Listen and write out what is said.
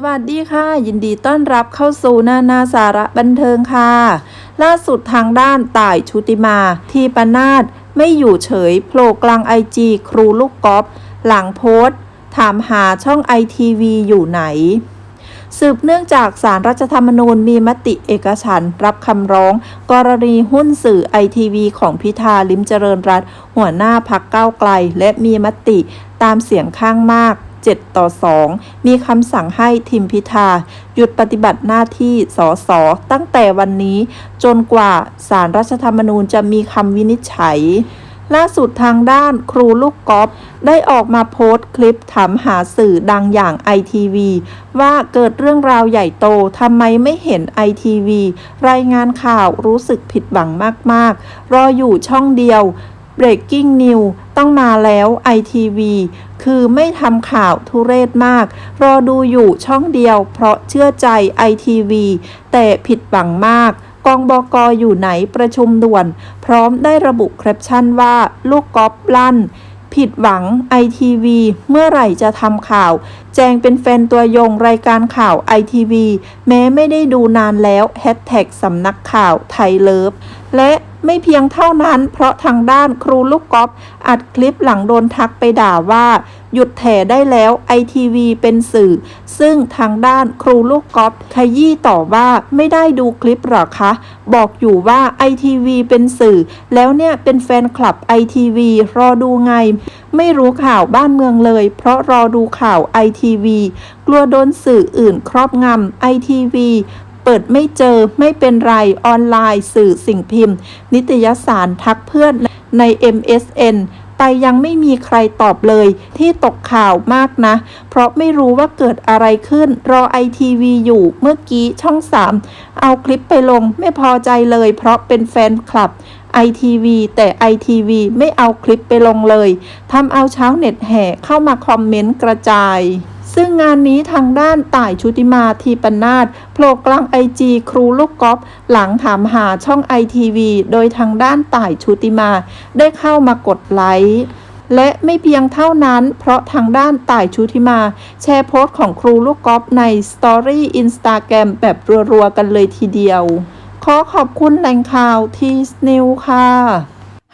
สวัสดีค่ะ ยินดีต้อนรับเข้าสู่นานาสาระบันเทิงค่ะ ล่าสุดทางด้านต่ายชุติมาที่ปนาดไม่อยู่เฉยโผล่กลางไอจีครูลูกกอล์ฟหลังโพสต์ ถามหาช่องไอทีวีอยู่ไหน สืบเนื่องจากสารรัฐธรรมนูญมีมติเอกฉันรับคำร้อง กรณีหุ้นสื่อไอทีวีของพิธาลิมเจริญรัตหัวหน้าพักเก้าไกล และมีมติตามเสียงข้างมาก 7 ต่อ 2 มีคำสั่งให้ทิมพิธา หยุดปฏิบัติหน้าที่สสตั้งแต่วันนี้จนกว่าสารรัฐธรรมนูญจะมีคำวินิจฉัย ล่าสุดทางด้านครูลูกกอล์ฟได้ออกมาโพสต์คลิปถามหาสื่อดังอย่างไอทีวีว่าเกิดเรื่องราวใหญ่โตทำไมไม่เห็นไอทีวีรายงานข่าวรู้สึกผิดหวังมากๆ รออยู่ช่องเดียว Breaking News ต้องมาแล้ว ITV คือไม่ทำข่าวทุเรศมาก รอดูอยู่ช่องเดียวเพราะเชื่อใจ ITV แต่ผิดหวังมากกองบกอยู่ไหนประชุมด่วน พร้อมได้ระบุแคปชั่นว่าลูกกอล์ฟลั่น ผิดหวัง ITV เมื่อไหร่จะทำข่าว แจงเป็นแฟนตัวยงรายการข่าว ITV แม้ไม่ได้ดูนานแล้วแฮชแท็กสำนักข่าวไทยเลิฟและไม่เพียงเท่านั้นเพราะทางด้านครูลูกกอล์ฟอัดคลิปหลังโดนทักไปด่าว่า หยุดแถได้แล้วไอทีวีเป็นสื่อ ซึ่งทางด้านครูลูกกอล์ฟขยี้ต่อว่าไม่ได้ดูคลิปหรอคะ บอกอยู่ว่าไอทีวีเป็นสื่อ แล้วเนี่ยเป็นแฟนคลับไอทีวีรอดูไง ไม่รู้ข่าวบ้านเมืองเลย เพราะรอดูข่าวไอทีวีกลัวโดนสื่ออื่นครอบงำไอทีวี เปิดไม่เจอไม่เป็นไรออนไลน์สื่อสิ่งพิมพ์ นิตยสารทักเพื่อนใน MSN ไปยังไม่มีใครตอบเลยที่ตกข่าวมากนะ เพราะไม่รู้ว่าเกิดอะไรขึ้น รอไอทีวีอยู่เมื่อกี้ช่อง 3 เอาคลิปไปลงไม่พอใจเลยเพราะเป็นแฟนคลับ ITV แต่ ITV ไม่เอาคลิปไปลงเลยทำเอาชาวเน็ตแห่เข้ามาคอมเมนต์กระจาย ซึ่งงานนี้ทางด้านต่ายชุติมาทีปนาดโผล่กลางไอจีครูลูกกอล์ฟหลังถามหาช่องไอทีวีโดยทางด้านต่ายชุติมาได้เข้ามากดไลค์และไม่เพียงเท่านั้น เพราะทางด้านต่ายชุติมา แชร์โพสต์ของครูลูกกอล์ฟในสตอรี่อินสตาแกรมแบบรัวๆกันเลยทีเดียว ขอขอบคุณแหล่งข่าวทีสนิวค่ะ